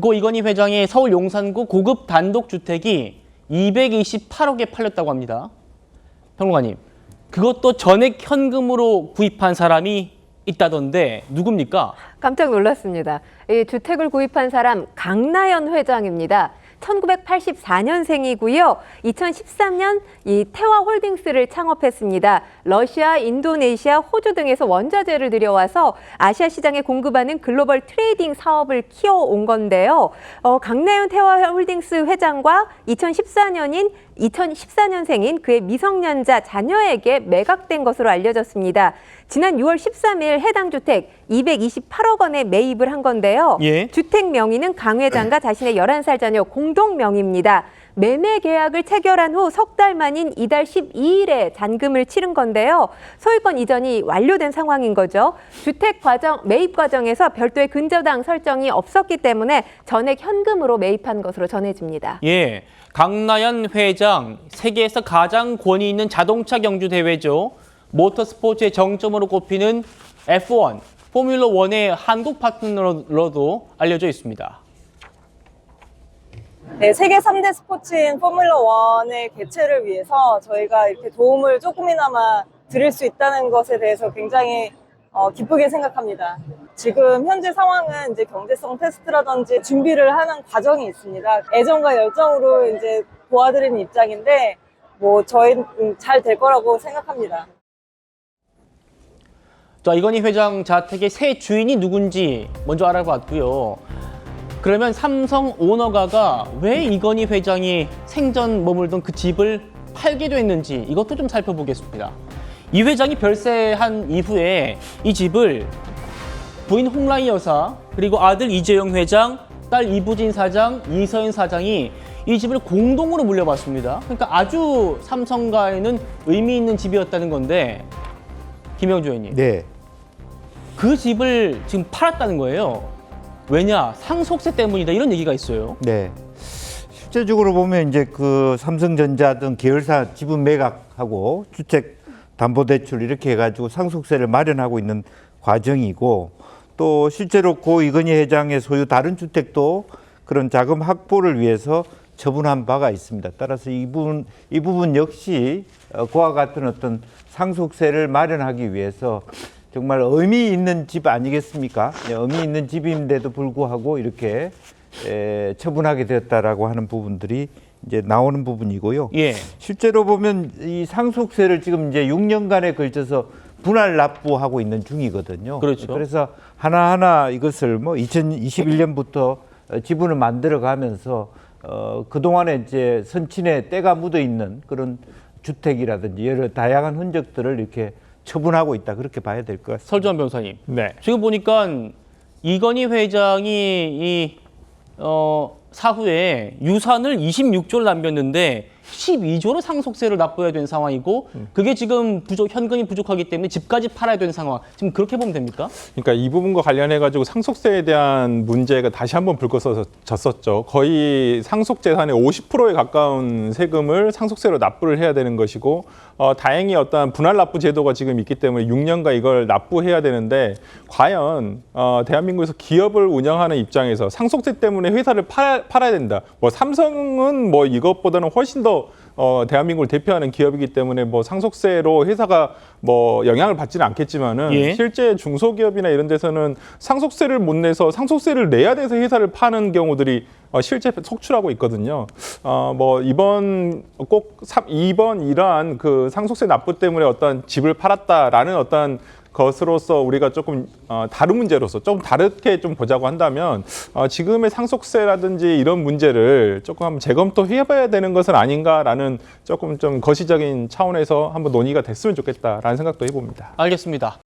고 이건희 회장의 서울 용산구 고급 단독 주택이 228억에 팔렸다고 합니다. 평론가님, 그것도 전액 현금으로 구입한 사람이 있다던데 누굽니까? 깜짝 놀랐습니다. 이 주택을 구입한 사람 강나연 회장입니다. 1984년생이고요. 2013년 이 태화 홀딩스를 창업했습니다. 러시아, 인도네시아, 호주 등에서 원자재를 들여와서 아시아 시장에 공급하는 글로벌 트레이딩 사업을 키워온 건데요. 어, 강나연 태화 홀딩스 회장과 2014년인 2014년생인 그의 미성년자 자녀에게 매각된 것으로 알려졌습니다. 지난 6월 13일 해당 주택 228억 원에 매입을 한 건데요. 예. 주택 명의는 강 회장과 자신의 11살 자녀 공동 명의입니다. 매매 계약을 체결한 후 석 달 만인 이달 12일에 잔금을 치른 건데요. 소유권 이전이 완료된 상황인 거죠. 주택 과정 매입 과정에서 별도의 근저당 설정이 없었기 때문에 전액 현금으로 매입한 것으로 전해집니다. 예, 강나연 회장 세계에서 가장 권위 있는 자동차 경주 대회죠. 모터스포츠의 정점으로 꼽히는 F1, 포뮬러 1의 한국 파트너로도 알려져 있습니다. 네, 세계 3대 스포츠인 포뮬러 1의 개최를 위해서 저희가 이렇게 도움을 조금이나마 드릴 수 있다는 것에 대해서 굉장히 어, 기쁘게 생각합니다. 지금 현재 상황은 이제 경제성 테스트라든지 준비를 하는 과정이 있습니다. 애정과 열정으로 이제 도와드리는 입장인데 뭐 저희는 잘될 거라고 생각합니다. 자, 이건희 회장 자택의 새 주인이 누군지 먼저 알아봤고요. 그러면 삼성 오너가가 왜 이건희 회장이 생전 머물던 그 집을 팔게 됐는지 이것도 좀 살펴보겠습니다. 이 회장이 별세한 이후에 이 집을 부인 홍라희 여사 그리고 아들 이재용 회장, 딸 이부진 사장, 이서연 사장이 이 집을 공동으로 물려봤습니다. 그러니까 아주 삼성가에는 의미 있는 집이었다는 건데 김영주 의원님. 네. 그 집을 지금 팔았다는 거예요. 왜냐? 상속세 때문이다. 이런 얘기가 있어요. 네. 실제적으로 보면 이제 그 삼성전자 등 계열사 지분 매각하고 주택 담보대출 이렇게 해가지고 상속세를 마련하고 있는 과정이고 또 실제로 고 이건희 회장의 소유 다른 주택도 그런 자금 확보를 위해서 처분한 바가 있습니다. 따라서 이 부분 이 부분 역시 어, 그와 같은 어떤 상속세를 마련하기 위해서 정말 의미 있는 집 아니겠습니까? 네, 의미 있는 집인데도 불구하고 이렇게 에, 처분하게 되었다라고 하는 부분들이 이제 나오는 부분이고요. 예. 실제로 보면 이 상속세를 지금 이제 6년간에 걸쳐서 분할 납부하고 있는 중이거든요. 그렇죠. 그래서 하나하나 이것을 뭐 2021년부터 지분을 만들어 가면서 어, 그동안에 이제 선친의 때가 묻어 있는 그런 주택이라든지 여러 다양한 흔적들을 이렇게 처분하고 있다. 그렇게 봐야 될 것 같습니다. 설주환 변호사님. 네. 지금 보니까 이건희 회장이 이 어, 사후에 유산을 26조를 남겼는데 12조로 상속세를 납부해야 되는 상황이고 그게 지금 부족 현금이 부족하기 때문에 집까지 팔아야 되는 상황. 지금 그렇게 보면 됩니까? 그러니까 이 부분과 관련해 가지고 상속세에 대한 문제가 다시 한번 불거졌었죠. 거의 상속 재산의 50%에 가까운 세금을 상속세로 납부를 해야 되는 것이고 어, 다행히 어떤 분할 납부 제도가 지금 있기 때문에 6년간 이걸 납부해야 되는데 과연 어, 대한민국에서 기업을 운영하는 입장에서 상속세 때문에 회사를 팔, 팔아야 된다. 뭐 삼성은 뭐 이것보다는 훨씬 더 어, 대한민국을 대표하는 기업이기 때문에 뭐 상속세로 회사가 뭐 영향을 받지는 않겠지만은 예. 실제 중소기업이나 이런 데서는 상속세를 못 내서 상속세를 내야 돼서 회사를 파는 경우들이 어, 실제 속출하고 있거든요. 어, 뭐 이번 꼭 삼- 이번 이러한 그 상속세 납부 때문에 어떤 집을 팔았다라는 어떤 것으로서 우리가 조금 어, 다른 문제로서 조금 다르게 좀 보자고 한다면 어, 지금의 상속세라든지 이런 문제를 조금 한번 재검토해봐야 되는 것은 아닌가라는 조금 좀 거시적인 차원에서 한번 논의가 됐으면 좋겠다라는 생각도 해봅니다. 알겠습니다.